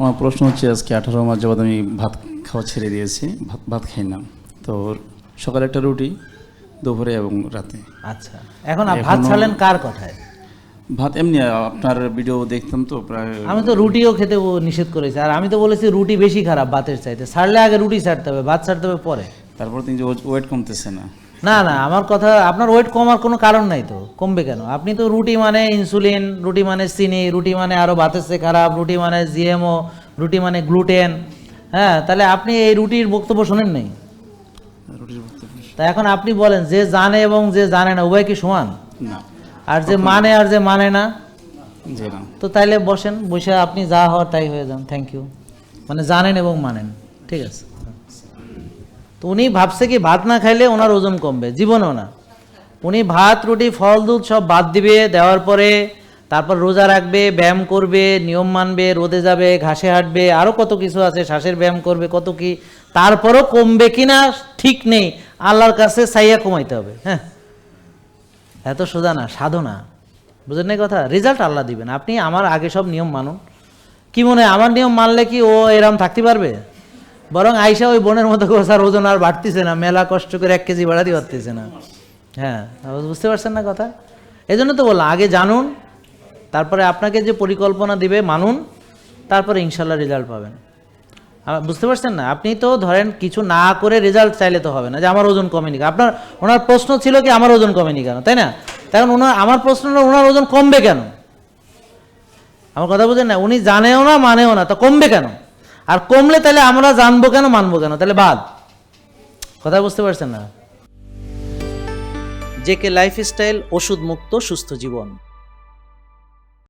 আমার প্রশ্ন হচ্ছে আজকে আঠারো মাস যাবৎ আমি ভাত খাওয়া ছেড়ে দিয়েছি ভাত ভাত খাই না। তো সকালে একটা রুটি দুপুরে এবং রাতে। আচ্ছা এখন ভাত ছাড়লেন কার কথায়? ভাত এমনি আপনার ভিডিও দেখতাম তো প্রায় আমি তো রুটিও খেতে নিষেধ করেছি। আর আমি তো বলেছি রুটি বেশি খারাপ ভাতের চাইতে। ছাড়লে আগে রুটি ছাড়তে হবে ভাত ছাড়তে হবে পরে। তারপর তিনি ওয়েট কমতেছে না। না না আমার কথা আপনার ওয়েট কমার কোনো কারণ নাই তো। কমবে কেন? আপনি তো রুটি মানে ইনসুলিন রুটি মানে চিনি রুটি মানে আরও চেয়ে খারাপ রুটি মানে জিএমও রুটি মানে গ্লুটেন হ্যাঁ তাহলে আপনি এই রুটির বক্তব্য শোনেন নাই? তা এখন আপনি বলেন যে জানে এবং যে জানে না উভয় কি সমান? আর যে মানে আর যে মানে না? তো তাইলে বসেন বসে আপনি যা হওয়ার তাই হয়ে যান থ্যাংক ইউ মানে জানেন এবং মানেন ঠিক আছে? তো উনি ভাবছে কি, ভাত না খাইলে ওনার ওজন কমবে। জীবনেও না। উনি ভাত, রুটি, ফল, দুধ সব বাদ দিবে, দেওয়ার পরে তারপর রোজা রাখবে, ব্যায়াম করবে, নিয়ম মানবে, রোদে যাবে, ঘাসে হাঁটবে আরও কত কিছু আছে, শ্বাসের ব্যায়াম করবে, কত কি, তারপরও কমবে কি না ঠিক নেই। আল্লাহর কাছে চাইয়া কমাইতে হবে হ্যাঁ। এত সোজা না সাধনা বুঝলেন না কথা? রেজাল্ট আল্লাহ দিবেন। আপনি আমার আগে সব নিয়ম মানুন। কি মনে হয়, আমার নিয়ম মানলে কি ও এরম থাকতে পারবে? বরং আইসা ওই বোনের মতো স্যার ওজন আর বাড়তিছে না, মেলা কষ্ট করে এক কেজি বাড়াতে পারতেছে না। হ্যাঁ বুঝতে পারছেন না কথা? এই জন্য তো বললাম, আগে জানুন, তারপরে আপনাকে যে পরিকল্পনা দিবে মানুন, তারপরে ইনশাল্লাহ রেজাল্ট পাবেন। বুঝতে পারছেন না? আপনি তো ধরেন কিছু না করে রেজাল্ট চাইলে তো হবে না, যে আমার ওজন কমেনি আপনার, ওনার প্রশ্ন ছিল কি আমার ওজন কমেনি কেন, তাই না? তখন ওনার, আমার প্রশ্ন ওনার ওজন কমবে কেন? আমার কথা বুঝেন না? উনি জানেও না, মানেও না, তো কমবে কেন? আর কমলে তাহলে আমরা জানব কেন, মানবো কেন? তাহলে বাদ। কথা বুঝতে পারছেন না? জেকে লাইফস্টাইল ওষুধ মুক্ত সুস্থ জীবন।